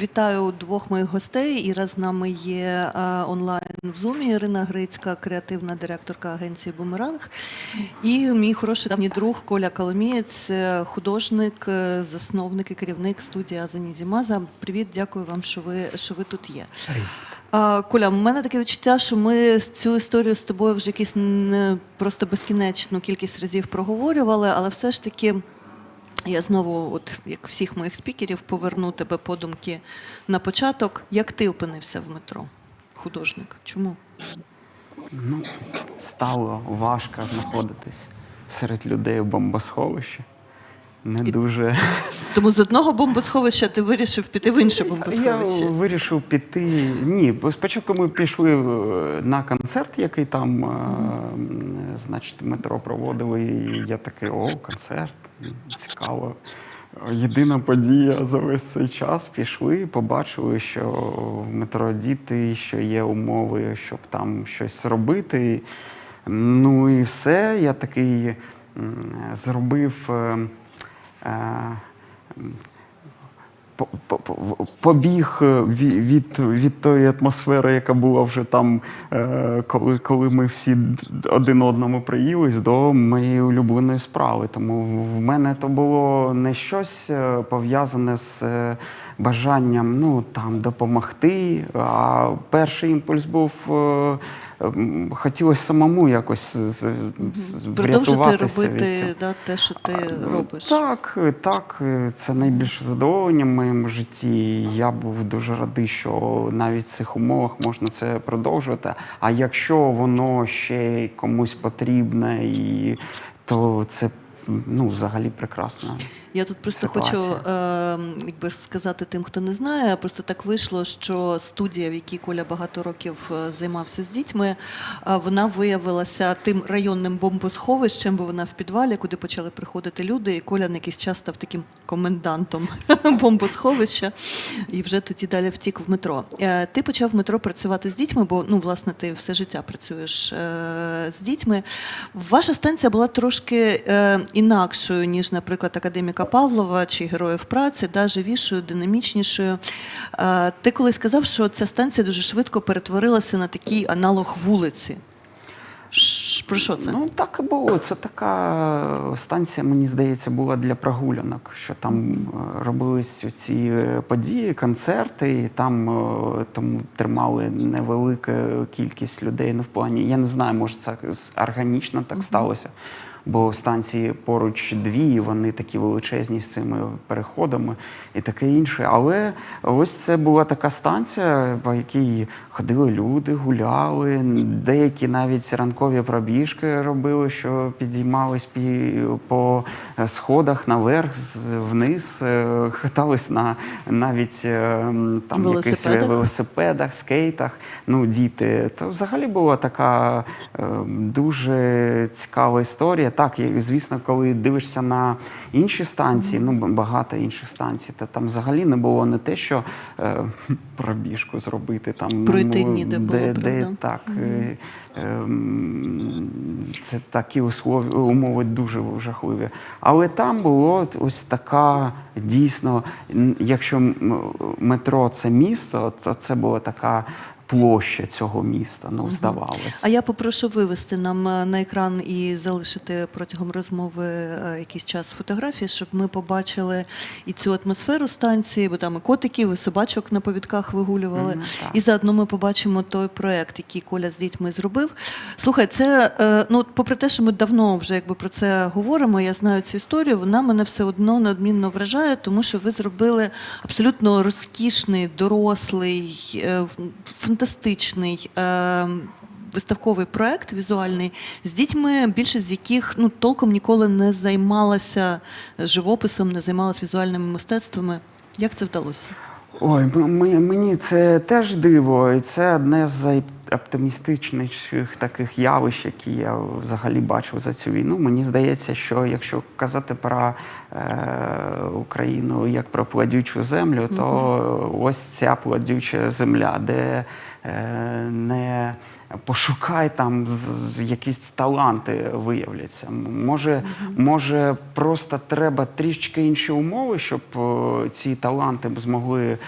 Вітаю двох моїх гостей. Іра з нами є е, онлайн в Зумі. Ірина Грицька, креативна директорка агенції Бумеранг. І мій хороший давній друг Коля Коломієць, е, художник, е, засновник і керівник студії Азані Зімаза. Привіт, дякую вам, що ви, що ви тут є. Коля, в мене таке відчуття, що ми цю історію з тобою вже якісь просто безкінечну кількість разів проговорювали, але все ж таки. Я знову, от як всіх моїх спікерів, поверну тебе подумки на початок. Як ти опинився в метро? Художник? Чому? Ну, стало важко знаходитись серед людей в бомбосховищі. Не І- дуже. Тому з одного бомбосховища ти вирішив піти в інше Я вирішив піти. Ні, бо спочатку ми пішли е, на концерт, який там, е, значить, метро проводили. І я такий, о, концерт, цікаво. Єдина подія за весь цей час пішли, побачили, що в метро діти, що є умови, щоб там щось робити. Ну і все. Я такий зробив. Е, по- по- по- побіг е, від, від тої атмосфери, яка була вже там, е, коли, коли ми всі один одному приїлись, до моєї улюбленої справи. Тому в мене то було не щось пов'язане з бажанням ну, там, допомогти. А перший імпульс був. Е, Хотілося самому якось від робити цього. да, те, що ти Ну, робиш. Так, так, це найбільше задоволення в моєму житті. Я був дуже радий, що навіть в цих умовах можна це продовжувати. А якщо воно ще комусь потрібне, і, то це ну, взагалі прекрасно. Я тут просто ситуація. хочу е, якби сказати тим, хто не знає. Просто так вийшло, що студія, в якій Коля багато років е, займався з дітьми, е, вона виявилася тим районним бомбосховищем, бо вона в підвалі, куди почали приходити люди, і Коля на якийсь час став таким комендантом бомбосховища, і вже тоді далі втік в метро. Е, Ти почав в метро працювати з дітьми, бо ну, власне, ти все життя працюєш е, з дітьми. Ваша станція була трошки е, інакшою, ніж, наприклад, академіка Павлова чи героїв праці, да, живішою, динамічнішою. Е, Ти колись сказав, що ця станція дуже швидко перетворилася на такий аналог вулиці. Про що це? Ну так і було. Це така станція, мені здається, була для прогулянок, що там е, робились ці е, події, концерти, і там е, тому тримали невелику кількість людей. Ну, в плані, я не знаю, може це органічно так сталося. Бо станції поруч дві, і вони такі величезні з цими переходами і таке інше. Але ось це була така станція, по якій ходили люди, гуляли. Деякі навіть ранкові пробіжки робили, що підіймались по сходах наверх, вниз, е, хитались на навіть е, там якихось Велосипедах? велосипедах, скейтах. Ну, діти. То взагалі була така е, дуже цікава історія. Так, і, звісно, коли дивишся на інші станції, ну багато інших станцій, то там взагалі не було не те, що е, пробіжку зробити там ну, Пройти ніде було, де, де так. е, ем, Це такі услові, умови дуже жахливі. Але там було ось така дійсно, якщо метро це місто, то це була така площа цього міста, ну, здавалось. А я попрошу вивести нам е, на екран і залишити протягом розмови е, якийсь час фотографії, щоб ми побачили і цю атмосферу станції, бо там і котиків, і собачок на повідках вигулювали. Так. І заодно ми побачимо той проект, який Коля з дітьми зробив. Слухай, це е, ну, попри те, що ми давно вже якби про це говоримо, я знаю цю історію, вона мене все одно неодмінно вражає, тому що ви зробили абсолютно розкішний, дорослий, фантастичний. Е, Виставковий проект візуальний з дітьми, більшість з яких ну толком ніколи не займалася живописом, не займалася візуальними мистецтвами. Як це вдалося? Ой, мені це теж диво, і це одне з оптимістичніших таких явищ, які я взагалі бачив за цю війну. Мені здається, що якщо казати про е, Україну як про плодючу землю, то ось ця плодюча земля, де не пошукай там якісь таланти виявляться. Може, може, просто треба трішки інші умови, щоб е, ці таланти змогли е,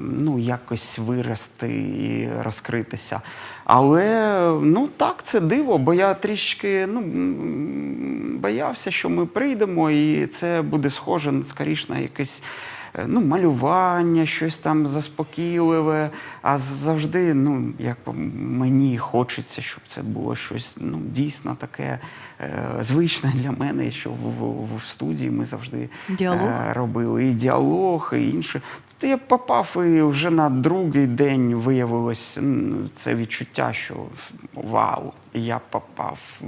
ну, якось вирости і розкритися. Але ну так, це диво, бо я трішки ну, боявся, що ми прийдемо, і це буде схоже скоріш на якесь. Е, Ну, малювання, щось там заспокійливе, а завжди, ну, як мені хочеться, щоб це було щось ну, дійсно таке е, звичне для мене, що в, в, в студії ми завжди Діалог? е, робили і діалог, і інше. Тут я попав, і вже на другий день виявилось це відчуття, що вау, я попав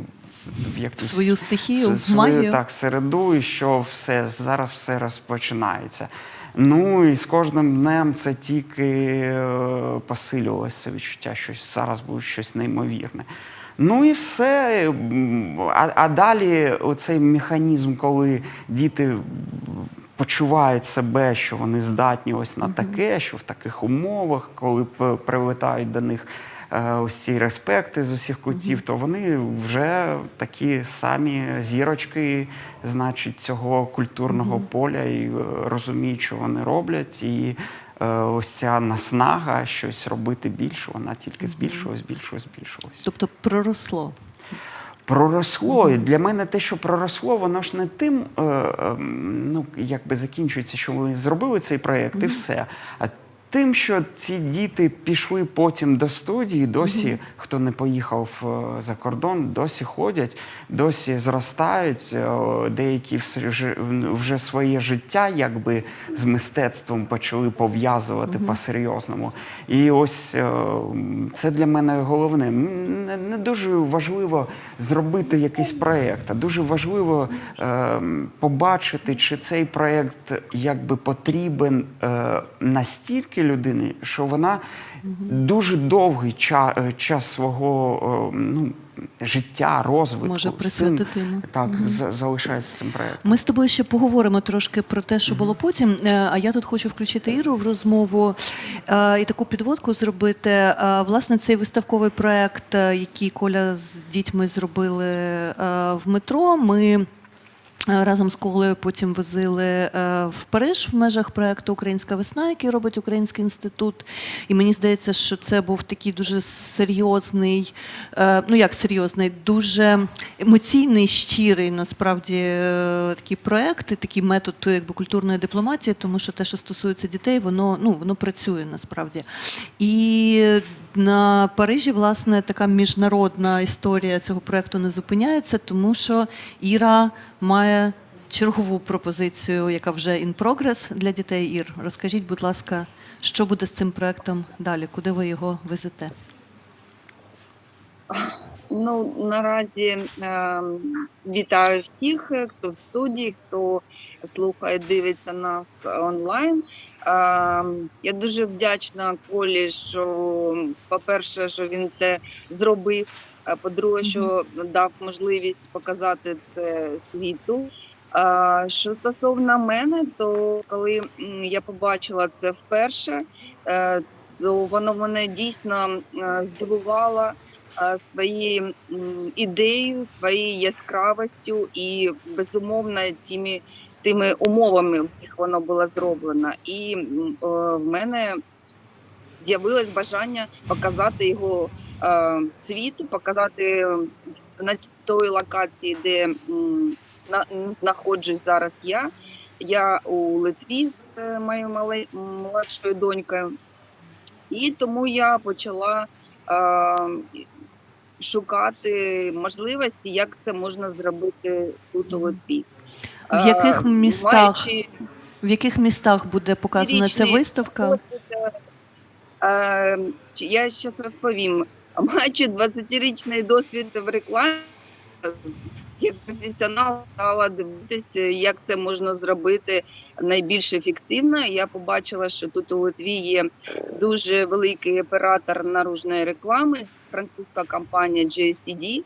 якусь свою стихію, свою, магію. так, середу, і що все зараз все розпочинається. Ну і з кожним днем це тільки е, посилювалося відчуття, що зараз буде щось неймовірне. Ну і все. А, а далі оцей механізм, коли діти почувають себе, що вони здатні ось на таке, що в таких умовах, коли прилетають до них ось ці респекти з усіх кутів, то вони вже такі самі зірочки, значить, цього культурного поля і е, розуміють, що вони роблять. І е, ось ця наснага щось робити більше, вона тільки збільшилась, збільшилась, збільшилась. Тобто проросло. Проросло. І для мене те, що проросло, воно ж не тим, е, е, ну, якби закінчується, що ми зробили цей проєкт, і все. А тим, що ці діти пішли потім до студії, досі, хто не поїхав е, за кордон, досі ходять, досі зростають, е, деякі вже своє життя якби з мистецтвом почали пов'язувати по-серйозному. І ось е, це для мене головне. Не, не дуже важливо зробити якийсь проєкт, а дуже важливо е, побачити, чи цей проєкт якби потрібен е, настільки людині, що вона дуже довгий ча, е, час свого е, ну, життя, розвитку Може присвятити так, за- залишається цим проєктом. Ми з тобою ще поговоримо трошки про те, що було потім. Е, А я тут хочу включити Іру в розмову і таку підводку зробити. Власне, цей виставковий проект, який Коля з дітьми зробили в метро. Ми Разом з Колею потім возили е, в Париж в межах проекту Українська весна, який робить Український інститут. І мені здається, що це був такий дуже серйозний, е, ну як серйозний, дуже емоційний, щирий насправді е, такий проект, такий метод якби культурної дипломатії, тому що те, що стосується дітей, воно ну воно працює насправді. І на Парижі, власне, така міжнародна історія цього проекту не зупиняється, тому що Іра має чергову пропозицію, яка вже in progress для дітей. Ір, розкажіть, будь ласка, що буде з цим проектом далі? Куди ви його везете? Ну, наразі е, вітаю всіх, хто в студії, хто слухає, дивиться нас онлайн. Я дуже вдячна Колі, що, по-перше, що він це зробив. По-друге, що дав можливість показати це світу. Що стосовно мене, то коли я побачила це вперше, е, то воно мене дійсно е, здивувало е, своєю ідеєю, своєю яскравістю і безумовно тими, тими умовами, в яких воно було зроблено. І е, в мене з'явилось бажання показати його е, світу, показати на той локації, де на, знаходжусь зараз я. Я у Литві з е, моєю молодшою донькою. І тому я почала е, шукати можливості, як це можа зробити тут у Литві. В яких містах? В яких містах буде показана ця виставка? Я зараз розповім. Маючи 20-річний досвід в рекламі, як професіонал стала дивитися, як це можна зробити найбільш ефективно. Я побачила, що тут у Литві є дуже великий оператор наружної реклами, французька компанія JCD.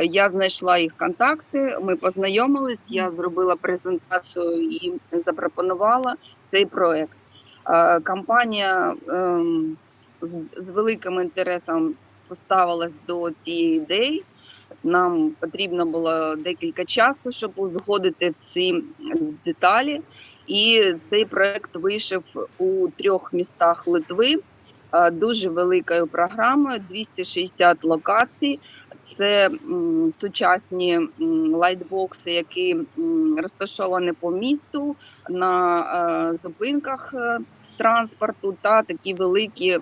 Я знайшла їх контакти, ми познайомились, я зробила презентацію і запропонувала цей проект. Е, Компанія ем, з, великим інтересом поставилась до цієї ідеї. Нам потрібно було декілька часу, щоб узгодити всі деталі. І цей проект вийшов у трьох містах Литви е, дуже великою програмою 260 локацій. Це сучасні лайтбокси, які розташовані по місту на е, зупинках е, транспорту, та такі великі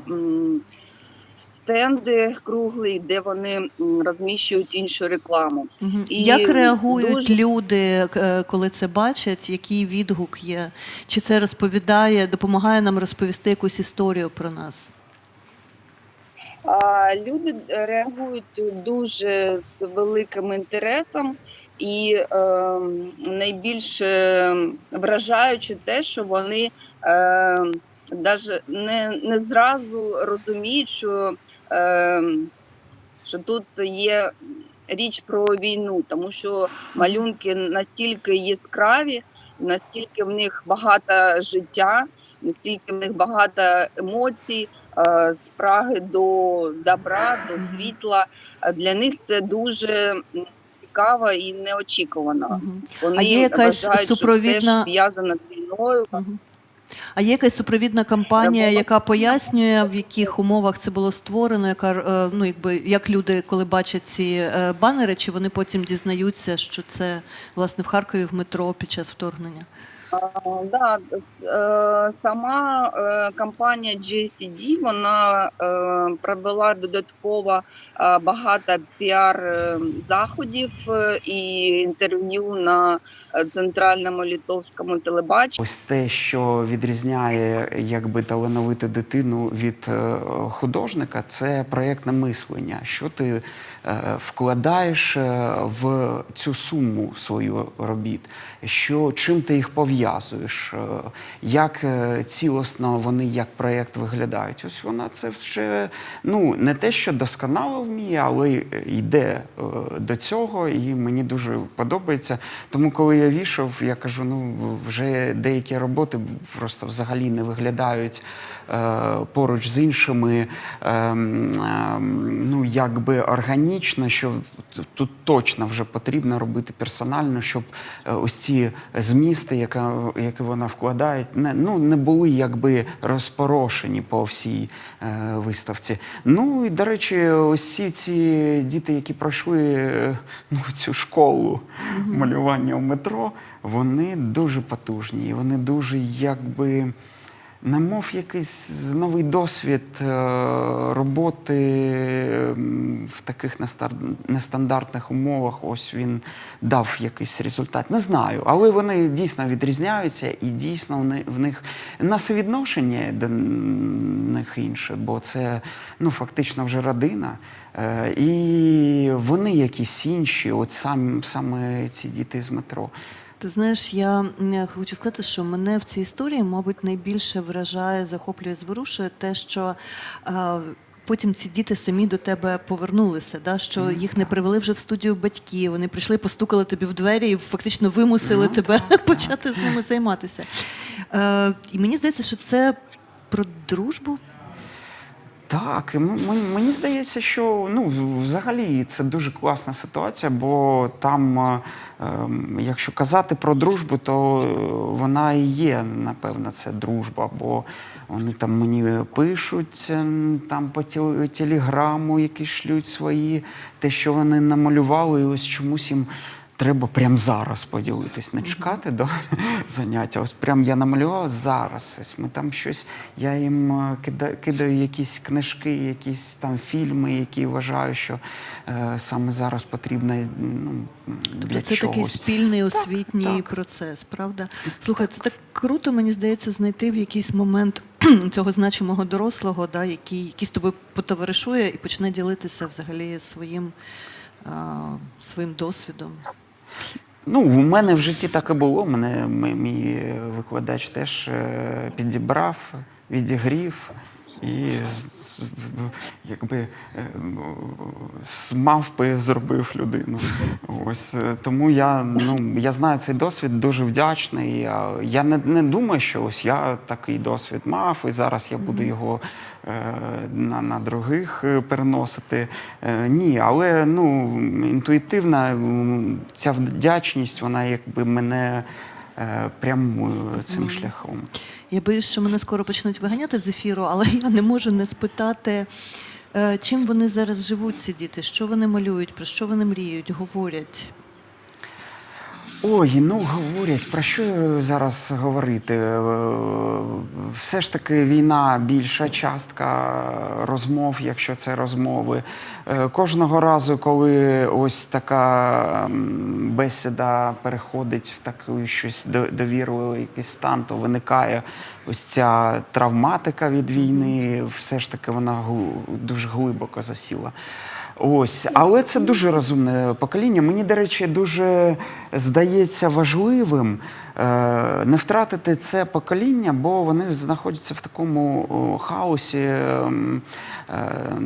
стенди круглі, де вони розміщують іншу рекламу. І Як реагують дуже- люди, е, коли це бачать? Який відгук є? Чи це розповідає, допомагає нам розповісти якусь історію про нас? А, Люди реагують дуже з великим інтересом, і е, найбільш е, вражаюче те, що вони е, даже не, не зразу розуміють, що, е, що тут є річ про війну, тому що малюнки настільки яскраві, настільки в них багато життя, настільки в них багато емоцій е, спраги до добра, до світла. Е, Для них це дуже цікаво і неочікувано. Вони А є якась вважають, що супровідна- це зв'язано з війною. А є якась супровідна кампанія, Е, яка пояснює, в яких умовах це було створено, яка е, ну якби як люди, коли бачать ці е, банери, чи вони потім дізнаються, що це власне в Харкові в метро під час вторгнення? Да, е, сама е, компанія GSD, вона е, провела додатково багато піар заходів і інтерв'ю на центральному літовському телебаченні. Ось те, що відрізняє якби талановиту дитину від е, художника, це проєктне мислення. Що ти е, вкладаєш е, в цю суму свою робіт, що чим ти їх пов'язуєш, е, як е, цілосно вони як проєкт виглядають. Ось вона це вже ну не те, що досконало вміє, але йде е, до цього, і мені дуже подобається. Тому, коли я вішав, я кажу: ну вже деякі роботи просто взагалі не виглядають поруч з іншими, ем, ем, ну якби органічно, що тут точно вже потрібно робити персонально, щоб ось ці змісти, яка, які вона вкладає, не, ну, не були якби розпорошені по всій е, виставці. Ну і до речі, усі ці, ці діти, які пройшли е, ну, цю школу малювання в метро, вони дуже потужні, і вони дуже якби. Немов якийсь новий досвід е, роботи в таких нестандартних умовах. Ось він дав якийсь результат. Не знаю, але вони дійсно відрізняються і дійсно вони- в них насовідношення до них інше, бо це ну, фактично вже родина. Е, І вони якісь інші, от сам, саме ці діти з метро. Ти знаєш, я хочу сказати, що мене в цій історії, мабуть, найбільше вражає, захоплює, зворушує те, що потім ці діти самі до тебе повернулися, да? що їх не привели вже в студію батьки, вони прийшли, постукали тобі в двері і фактично вимусили Ну, тебе почати з ними займатися. Е, і мені здається, що це про дружбу. Так, мені здається, що ну, взагалі це дуже класна ситуація, бо там, е, ем, якщо казати про дружбу, то е, вона і є, напевно, це дружба, бо вони там мені пишуть ем, там по телеграму, які шлють свої, те, що вони намалювали, і ось чомусь їм. Треба прямо зараз поділитись, не чекати до заняття. Ось прям я намалював зараз. Ось ми там щось, я їм е, кидаю якісь книжки, якісь там фільми, які вважаю, що е, саме зараз потрібно ну, для Тобто це чогось. такий спільний освітній так. процес, правда? Слухай, це так круто, мені здається, знайти в якийсь момент цього значимого дорослого, да, який, який з тобою потоваришує і почне ділитися взагалі своїм, а, своїм досвідом. Ну, у мене в житті так і було. Мене мій викладач теж е, підібрав, відігрів. І якби е, з мавпи зробив людину. Ось е, тому я ну я знаю цей досвід, дуже вдячний. Я, я не, не думаю, що ось я такий досвід мав, і зараз я буду його е, на, на других переносити. Ні, але ну інтуїтивна ця вдячність, вона якби мене прямує цим шляхом. Я боюсь, що мене скоро почнуть виганяти з ефіру, але я не можу не спитати, е, чим вони зараз живуть, ці діти, що вони малюють, про що вони мріють, говорять. Ой, ну говорять, про що зараз говорити? Е, Все ж таки війна більша частка розмов, якщо це розмови. Е, Кожного разу, коли ось така бесіда переходить в такий щось до- довірливий якийсь стан, то виникає ось ця травматика від війни, все ж таки вона дуже глибоко засіла. Ось, але це дуже розумне покоління. Мені, до речі, дуже здається важливим е, не втратити це покоління, бо вони знаходяться в такому хаосі ем, е,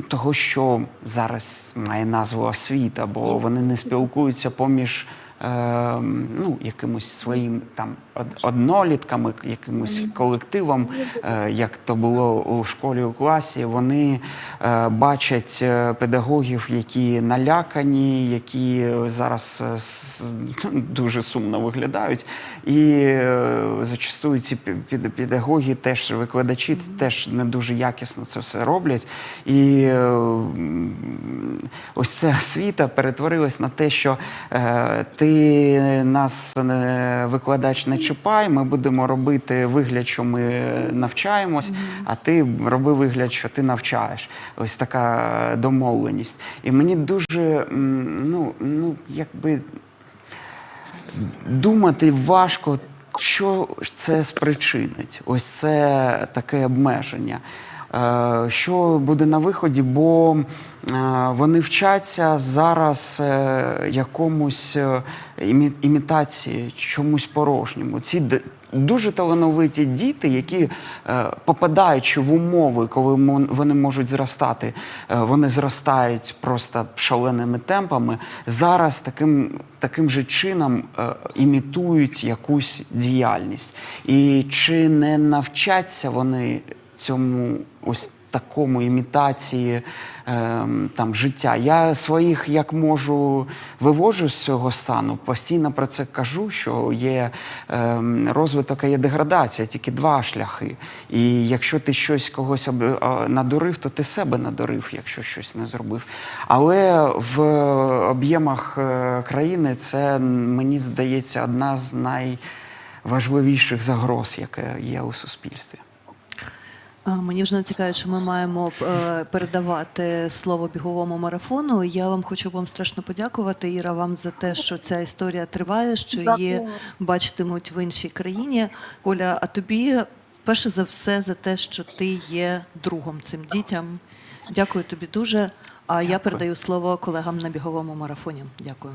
того, що зараз має назву освіта, бо вони не спілкуються поміж. Е, Ну, якимось своїм там однолітками, якимось колективом, е, як то було у школі у класі, вони е, бачать е, педагогів, які налякані, які зараз дуже сумно виглядають. І зачастую ці педагоги, теж викладачі, теж не дуже якісно це все роблять. І ось ця освіта перетворилась на те, що е, ти нас викладач не чіпай, ми будемо робити вигляд, що ми навчаємось, а ти роби вигляд, що ти навчаєш. Ось така домовленість. І мені дуже ну, ну якби думати важко, що це спричинить. Ось це таке обмеження. Е, Що буде на виході, бо е, вони вчаться зараз е, якомусь імітації, чомусь порожньому. Ці дуже талановиті діти, які попадаючи в умови, коли вони можуть зростати, вони зростають просто шаленими темпами. Зараз таким, таким же чином імітують якусь діяльність. І чи не навчаться вони цьому ось такому імітації ем, там життя. Я своїх як можу виводжу з цього стану. Постійно про це кажу, що є ем, розвиток, а є деградація, тільки два шляхи. І якщо ти щось когось об, надурив, то ти себе надурив, якщо щось не зробив. Але в об'ємах е, країни це мені здається одна з найважливіших загроз, яка є у суспільстві. Мені вже натякає, що ми маємо е, передавати слово біговому марафону. Я вам хочу вам страшно подякувати, Іра, вам за те, що ця історія триває, що її бачитимуть в іншій країні. Коля, а тобі перше за все за те, що ти є другом цим дітям. Дякую тобі дуже. А я передаю слово колегам на біговому марафоні. Дякую.